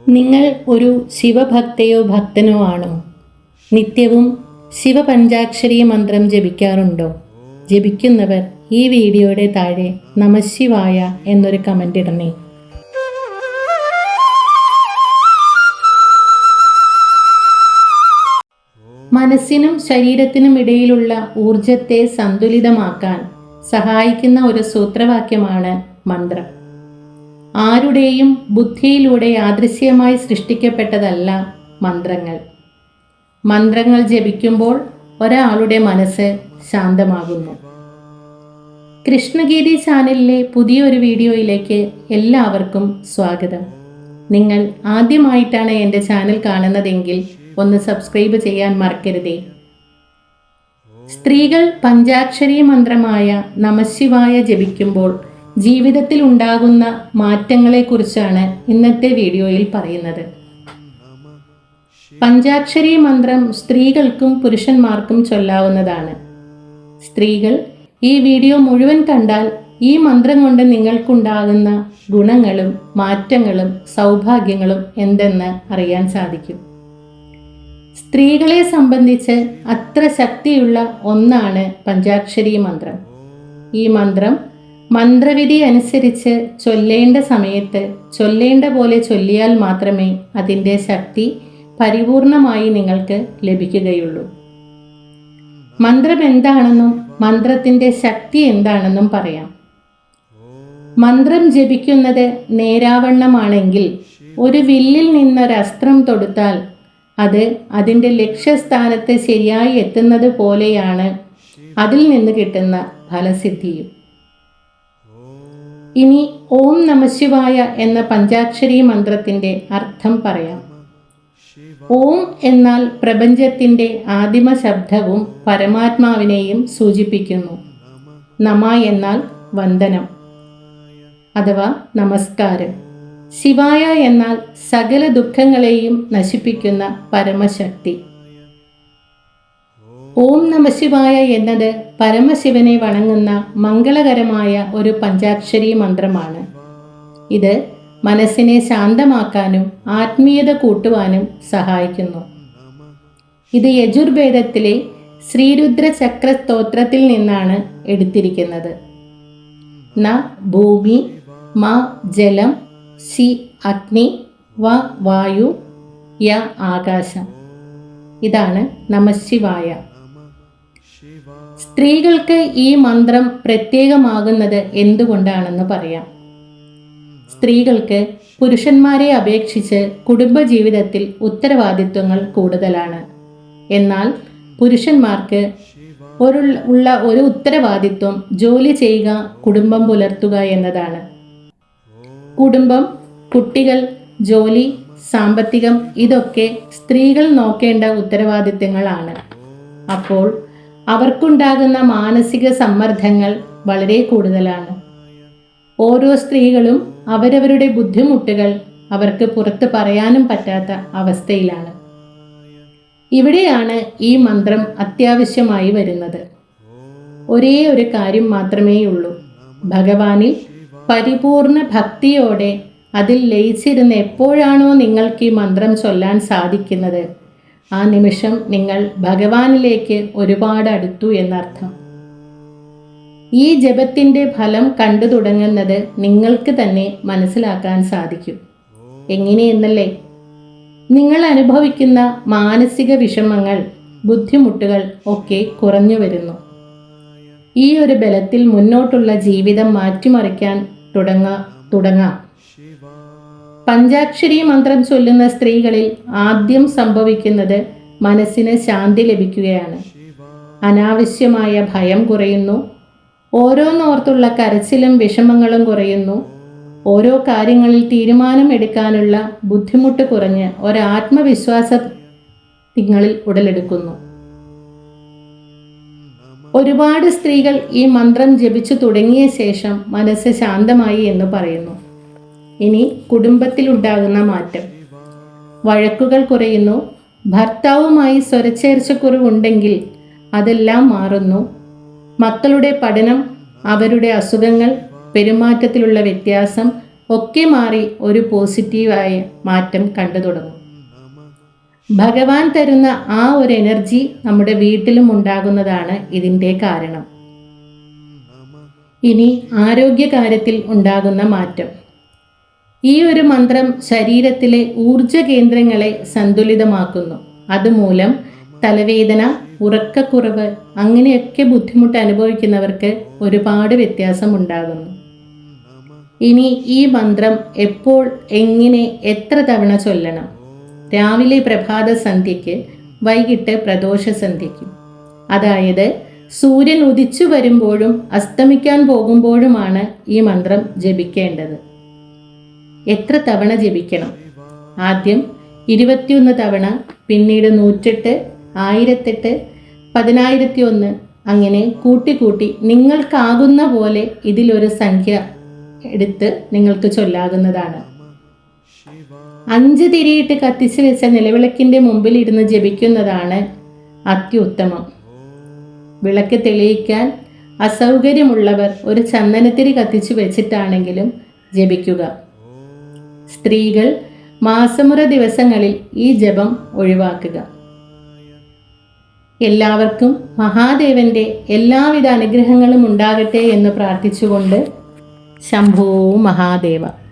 നിങ്ങൾ ഒരു ശിവഭക്തയോ ഭക്തനോ ആണോ? നിത്യവും ശിവപഞ്ചാക്ഷരി മന്ത്രം ജപിക്കാറുണ്ടോ? ജപിക്കുന്നവർ ഈ വീഡിയോയുടെ താഴെ നമശിവായ എന്നൊരു കമന്റ് ഇടണേ. മനസ്സിനും ശരീരത്തിനും ഇടയിലുള്ള ഊർജത്തെ സന്തുലിതമാക്കാൻ സഹായിക്കുന്ന ഒരു സൂത്രവാക്യമാണ് മന്ത്രം. ആരുടെയും ബുദ്ധിയിലൂടെ യാദൃശ്യമായി സൃഷ്ടിക്കപ്പെട്ടതല്ല മന്ത്രങ്ങൾ. മന്ത്രങ്ങൾ ജപിക്കുമ്പോൾ ഒരാളുടെ മനസ്സ് ശാന്തമാകുന്നു. കൃഷ്ണഗീതി ചാനലിലെ പുതിയൊരു വീഡിയോയിലേക്ക് എല്ലാവർക്കും സ്വാഗതം. നിങ്ങൾ ആദ്യമായിട്ടാണ് എന്റെ ചാനൽ കാണുന്നതെങ്കിൽ ഒന്ന് സബ്സ്ക്രൈബ് ചെയ്യാൻ മറക്കരുതേ. സ്ത്രീകൾ പഞ്ചാക്ഷരി മന്ത്രമായ നമശിവായ ജപിക്കുമ്പോൾ ജീവിതത്തിൽ ഉണ്ടാകുന്ന മാറ്റങ്ങളെക്കുറിച്ചാണ് ഇന്നത്തെ വീഡിയോയിൽ പറയുന്നത്. പഞ്ചാക്ഷരി മന്ത്രം സ്ത്രീകൾക്കും പുരുഷന്മാർക്കും ചൊല്ലാവുന്നതാണ്. സ്ത്രീകൾ ഈ വീഡിയോ മുഴുവൻ കണ്ടാൽ ഈ മന്ത്രം കൊണ്ട് നിങ്ങൾക്കുണ്ടാകുന്ന ഗുണങ്ങളും മാറ്റങ്ങളും സൗഭാഗ്യങ്ങളും എന്തെന്ന് അറിയാൻ സാധിക്കും. സ്ത്രീകളെ സംബന്ധിച്ച് അത്ര ശക്തിയുള്ള ഒന്നാണ് പഞ്ചാക്ഷരി മന്ത്രം. ഈ മന്ത്രം മന്ത്രവിധി അനുസരിച്ച് ചൊല്ലേണ്ട സമയത്ത് ചൊല്ലേണ്ട പോലെ ചൊല്ലിയാൽ മാത്രമേ അതിന്റെ ശക്തി പരിപൂർണമായി നിങ്ങൾക്ക് ലഭിക്കുകയുള്ളൂ. മന്ത്രം എന്താണെന്നും മന്ത്രത്തിന്റെ ശക്തി എന്താണെന്നും പറയാം. മന്ത്രം ജപിക്കുന്നത് നേരാവണ്ണമാണെങ്കിൽ ഒരു വില്ലിൽ നിന്നൊരസ്ത്രം തൊടുത്താൽ അത് അതിന്റെ ലക്ഷ്യസ്ഥാനത്ത് ശരിയായി എത്തുന്നത് പോലെയാണ് അതിൽ നിന്ന് കിട്ടുന്ന ഫലസിദ്ധിയും. ഇനി ഓം നമശിവായ എന്ന പഞ്ചാക്ഷരി മന്ത്രത്തിന്റെ അർത്ഥം പറയാം. ഓം എന്നാൽ പ്രപഞ്ചത്തിന്റെ ആദിമ ശബ്ദവും പരമാത്മാവിനെയും സൂചിപ്പിക്കുന്നു. നമ എന്നാൽ വന്ദനം അഥവാ നമസ്കാരം. ശിവായ എന്നാൽ സകല ദുഃഖങ്ങളെയും നശിപ്പിക്കുന്ന പരമശക്തി. ഓം നമശിവായ എന്നത് പരമശിവനെ വണങ്ങുന്ന മംഗളകരമായ ഒരു പഞ്ചാക്ഷരി മന്ത്രമാണ്. ഇത് മനസ്സിനെ ശാന്തമാക്കാനും ആത്മീയത കൂട്ടുവാനും സഹായിക്കുന്നു. ഇത് യജുർവേദത്തിലെ ശ്രീരുദ്ര ചക്ര സ്തോത്രത്തിൽ നിന്നാണ് എടുത്തിരിക്കുന്നത്. ന ഭൂമി മ ജലം സി അഗ്നി വ വായു യ ആകാശം. ഇതാണ് നമശിവായ സ്ത്രീകൾക്ക് ഈ മന്ത്രം പ്രത്യേകമാകുന്നത് എന്തുകൊണ്ടാണെന്ന് പറയാം. സ്ത്രീകൾക്ക് പുരുഷന്മാരെ അപേക്ഷിച്ച് കുടുംബജീവിതത്തിൽ ഉത്തരവാദിത്വങ്ങൾ കൂടുതലാണ്. എന്നാൽ പുരുഷന്മാർക്ക് ഒരു ഉള്ള ഒരു ഉത്തരവാദിത്വം ജോലി ചെയ്യുക കുടുംബം പുലർത്തുക എന്നതാണ്. കുടുംബം കുട്ടികൾ ജോലി സാമ്പത്തികം ഇതൊക്കെ സ്ത്രീകൾ നോക്കേണ്ട ഉത്തരവാദിത്വങ്ങളാണ്. അപ്പോൾ അവർക്കുണ്ടാകുന്ന മാനസിക സമ്മർദ്ദങ്ങൾ വളരെ കൂടുതലാണ്. ഓരോ സ്ത്രീകളും അവരവരുടെ ബുദ്ധിമുട്ടുകൾ അവർക്ക് പുറത്ത് പറയാനും പറ്റാത്ത അവസ്ഥയിലാണ്. ഇവിടെയാണ് ഈ മന്ത്രം അത്യാവശ്യമായി വരുന്നത്. ഒരേ ഒരു കാര്യം മാത്രമേ ഉള്ളൂ ഭഗവാനിൽ പരിപൂർണ ഭക്തിയോടെ അതിൽ ലയിച്ചിരുന്ന് എപ്പോഴാണോ നിങ്ങൾക്ക് ഈ മന്ത്രം ചൊല്ലാൻ സാധിക്കുന്നത്? ആ നിമിഷം നിങ്ങൾ ഭഗവാനിലേക്ക് ഒരുപാട് അടുത്തു എന്നർത്ഥം. ഈ ജപത്തിന്റെ ഫലം കണ്ടു തുടങ്ങുന്നത് നിങ്ങൾക്ക് തന്നെ മനസ്സിലാക്കാൻ സാധിക്കും. എങ്ങനെയെന്നല്ലേ? നിങ്ങൾ അനുഭവിക്കുന്ന മാനസിക വിഷമങ്ങൾ ബുദ്ധിമുട്ടുകൾ ഒക്കെ കുറഞ്ഞു വരുന്നു. ഈ ഒരു ബലത്തിൽ മുന്നോട്ടുള്ള ജീവിതം മാറ്റിമറിക്കാൻ തുടങ്ങ തുടങ്ങാം. പഞ്ചാക്ഷരി മന്ത്രം ചൊല്ലുന്ന സ്ത്രീകളിൽ ആദ്യം സംഭവിക്കുന്നത് മനസ്സിന് ശാന്തി ലഭിക്കുകയാണ്. അനാവശ്യമായ ഭയം കുറയുന്നു. ഓരോന്നോർത്തുള്ള കരച്ചിലും വിഷമങ്ങളും കുറയുന്നു. ഓരോ കാര്യങ്ങളിൽ തീരുമാനം എടുക്കാനുള്ള ബുദ്ധിമുട്ട് കുറഞ്ഞ് ഒരാത്മവിശ്വാസ നിങ്ങളിൽ ഉടലെടുക്കുന്നു. ഒരുപാട് സ്ത്രീകൾ ഈ മന്ത്രം ജപിച്ചു തുടങ്ങിയ ശേഷം മനസ്സ് ശാന്തമായി എന്ന് പറയുന്നു. ഇനി കുടുംബത്തിലുണ്ടാകുന്ന മാറ്റം. വഴക്കുകൾ കുറയുന്നു. ഭർത്താവുമായി സ്വരച്ചേർച്ചക്കുറവുണ്ടെങ്കിൽ അതെല്ലാം മാറുന്നു. മക്കളുടെ പഠനം അവരുടെ അസുഖങ്ങൾ പെരുമാറ്റത്തിലുള്ള വ്യത്യാസം ഒക്കെ മാറി ഒരു പോസിറ്റീവായ മാറ്റം കണ്ടു തുടങ്ങും. ഭഗവാൻ തരുന്ന ആ ഒരു എനർജി നമ്മുടെ വീട്ടിലും ഉണ്ടാകുന്നതാണ് ഇതിന്റെ കാരണം. ഇനി ആരോഗ്യകാര്യത്തിൽ ഉണ്ടാകുന്ന മാറ്റം. ഈ ഒരു മന്ത്രം ശരീരത്തിലെ ഊർജ കേന്ദ്രങ്ങളെ സന്തുലിതമാക്കുന്നു. അതുമൂലം തലവേദന ഉറക്കക്കുറവ് അങ്ങനെയൊക്കെ ബുദ്ധിമുട്ട് അനുഭവിക്കുന്നവർക്ക് ഒരുപാട് വ്യത്യാസം ഉണ്ടാകുന്നു ഇനി ഈ മന്ത്രം എപ്പോൾ എങ്ങനെ എത്ര തവണ ചൊല്ലണം? രാവിലെ പ്രഭാത സന്ധ്യയ്ക്ക് വൈകിട്ട് പ്രദോഷ സന്ധ്യയ്ക്കും. അതായത് സൂര്യൻ ഉദിച്ചു വരുമ്പോഴും അസ്തമിക്കാൻ പോകുമ്പോഴുമാണ് ഈ മന്ത്രം ജപിക്കേണ്ടത്. എത്ര തവണ ജപിക്കണം? ആദ്യം ഇരുപത്തിയൊന്ന് തവണ പിന്നീട് നൂറ്റെട്ട് ആയിരത്തെട്ട് പതിനായിരത്തി ഒന്ന് അങ്ങനെ കൂട്ടിക്കൂട്ടി നിങ്ങൾക്കാകുന്ന പോലെ ഇതിലൊരു സംഖ്യ എടുത്ത് നിങ്ങൾക്ക് ചൊല്ലാകുന്നതാണ്. അഞ്ച് തിരിയിട്ട് കത്തിച്ച് വെച്ച നിലവിളക്കിന്റെ മുമ്പിൽ ഇരുന്ന് ജപിക്കുന്നതാണ് അത്യുത്തമം. വിളക്ക് തെളിയിക്കാൻ അസൗകര്യമുള്ളവർ ഒരു ചന്ദനത്തിരി കത്തിച്ചു വെച്ചിട്ടാണെങ്കിലും ജപിക്കുക. സ്ത്രീകൾ മാസമുറ ദിവസങ്ങളിൽ ഈ ജപം ഒഴിവാക്കുക. എല്ലാവർക്കും മഹാദേവന്റെ എല്ലാവിധ അനുഗ്രഹങ്ങളും ഉണ്ടാകട്ടെ എന്ന് പ്രാർത്ഥിച്ചുകൊണ്ട് ശംഭോ മഹാദേവ.